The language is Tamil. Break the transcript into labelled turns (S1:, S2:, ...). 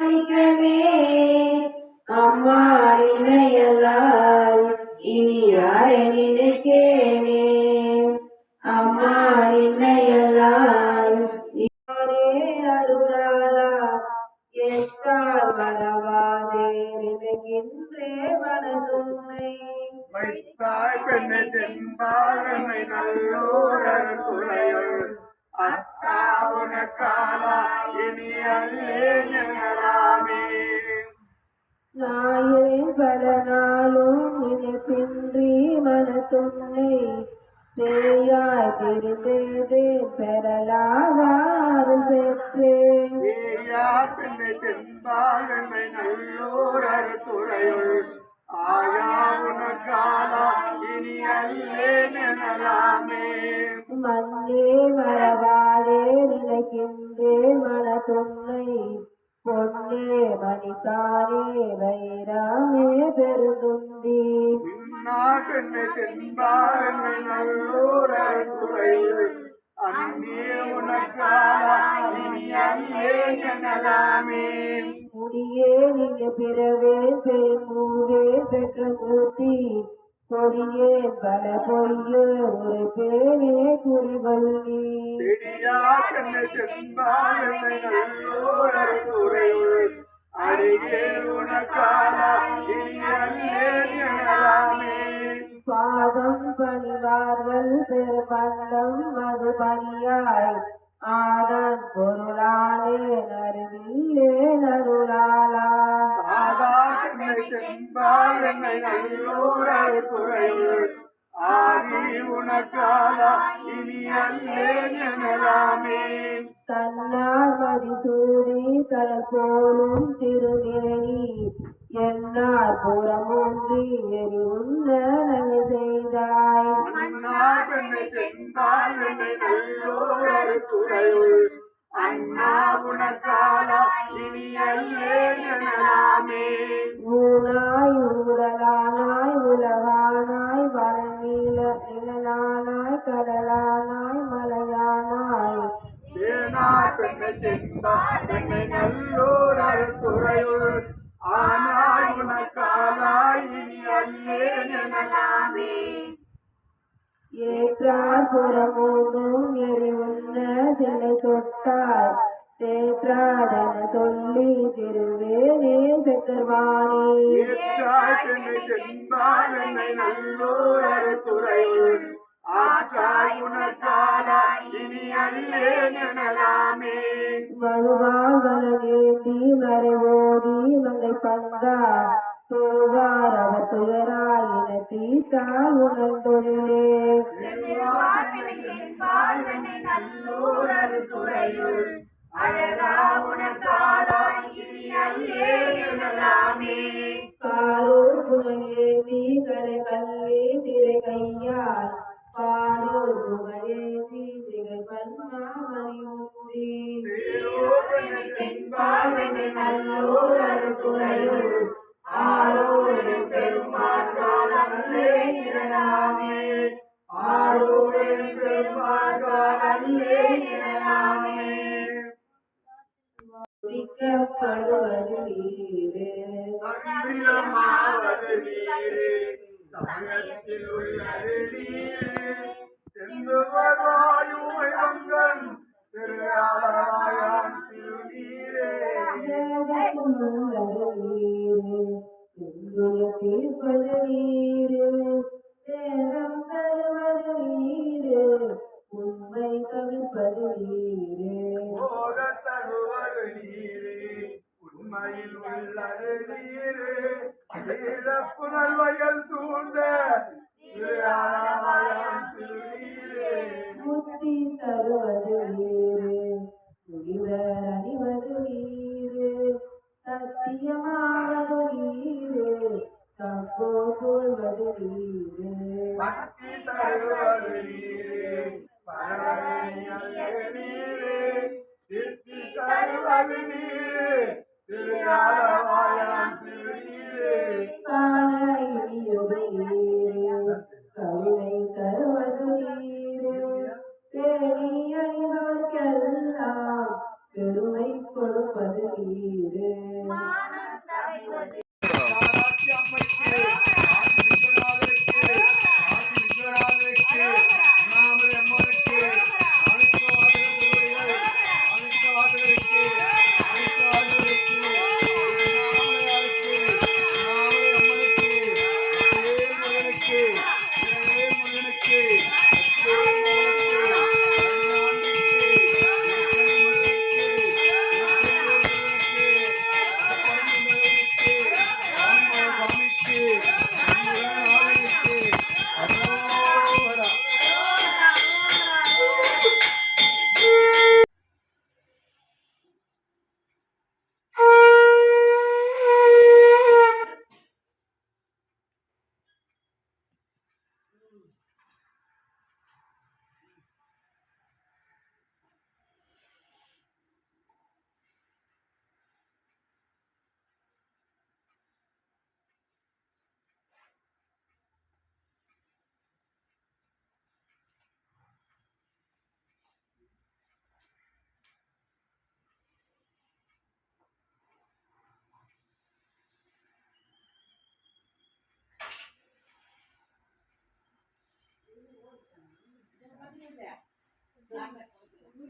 S1: நினைக்கவே அம்மா நினையலால் இனி யாரை நினைக்கேனே? அம்மா நினையலால் யாரே அருளாளா. எட்டால் வரவாதே நினைக்கின்றே மனதுன்னை
S2: வைத்தாய் பெண்ணை தென்பாலனை நல்லோர் அருள் அத்தா உனக்காலா இனி அல்லேன்
S1: மனத்துன்னை பேயாய் திரிந்தேதே பெறலாவாறு பெற்றேன்
S2: நீயா பெண்ணை தென்பாலனை நல்லோரர் துறையுள் ஆயா உனக்காலா இனி அல்லேன் எனலாமே.
S1: மண்ணே மறவாதே நினைக்கின்றே மனத்துன்னை பொன்னே மணித்தானே வைராமே பெருந்துந்தி
S2: நின்னா பெண்ணை தென்பாலனை நல்லோரர் துறையுள் அன்னே உனக்காலா இனி அல்லேன் எனலாமே
S1: முடியே நீங்க பிறவே பெருமூவே பெற்ற மூர்த்தி. கொடியே பல பொய்யே ஒரு பேரே குறிவள்ளி
S2: செடியா கண்ணை சென்பால் என்னை நல்லோரர் துறையுள் அருகே உனக்காலா இனி அல்லேன் எனலாமே
S1: பாதம் பணிவார்கள் பெருமண்டம் அது பணியாய். ஆதன் பொருளானே நறுவில்லே நருளாளா.
S2: சாதா கண்ணை சென்பால் என்னை நல்லோரர் துறையுள் ஆதி உனக்காலா இனி அல்லேன் எனலாமே
S1: தன்னார் மதிசூடி கடல் போலும் திருநேரி என்னார் புறமூன்றி எரி உண்ண நகை செய்தாய்.
S2: அண்ணா பெண்ணை சென்பால் என்னை நல்லோரர் துறையுள் அண்ணா உனக்காலா இனி அல்லேன் எனலாமே சேனா பெண்ணை சென்பால் என்னை நல்லோரர் துறையுள். ஆனால் உனக்காலாய் இனி அல்லேன் எனலாமே.
S1: ஏற்றார் புறமூன்றும் எரி உண்ண சிலை தொட்டாய் தேற்றாதன சொல்லி திருவேனே சக்கர்வாணி
S2: ஏற்றாய் பெண்ணை துறையுள். ஆற்றாய் உனக்காலாய் இனி அல்லேன் எனலாமே.
S1: மழுவால் வளநேந்தி மறைவோடி மங்கை பங்கா தொழுவார் அவர் துயராயின உணர்ந்தொழிலே.
S2: அழகா
S1: தீர்ப்பது நீரு சேரம் தருவது நீரு உண்மை தவிர்ப்பது நீரு
S2: உண்மையில் உள்ளது நீரு. புனல்வயல் தூண்ட திருஆலயம் திருநீரே.
S1: முத்தி தருவது நீரு. முடிவர் அணிவது நீரு. சத்தியமாவது நீரு. தப்போ கொள்வது நீரு.
S2: பக்தி தருவது நீரே. பரவணியல்ல நீரே. சித்தி தருவது நீரே. திருஆலயம்
S3: అవుతుంది